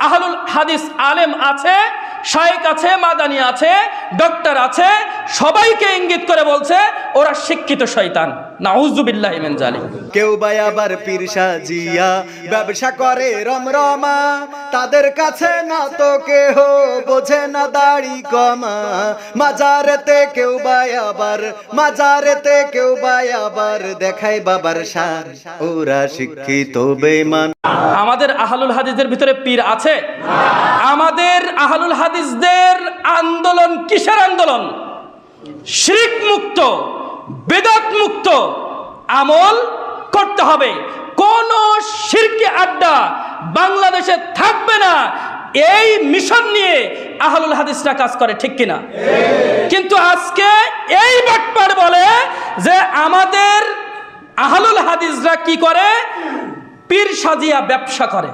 আহলুল হাদিস আলেম আছে শায়েক আছে মাদানি আছে ডক্টর আছে সবাইকে ইঙ্গিত করে বলছে ওরা শিক্ষিত শয়তান। কেউ বা আবার পীর সাজিয়া ব্যবসা করে রমরমা তাদের কাছে না তো কেহ বোঝে না দাড়ি কমা। মাজারেতে কেউ বা আবার মাজারেতে কেউ বা আবার দেখায় বাবার সার। ওরা শিক্ষিত বেমান আমাদের আহলুল হাদিসদের ভিতরে পীর আছে? আহলুল হাদিসদের আন্দোলন কিসের আন্দোলন? শিরিক মুক্ত, বেদাত মুক্ত আমল করতে হবে। কোন শিরকে আড্ডা বাংলাদেশে থাকবে না। এই মিশন নিয়ে আহলুল হাদিসরা কাজ করে, ঠিক কিনা? কিন্তু আজকে এই বাটপার বলে যে আমাদের আহলুল হাদিসরা কি করে? পীর সাজিয়া ব্যবসা করে।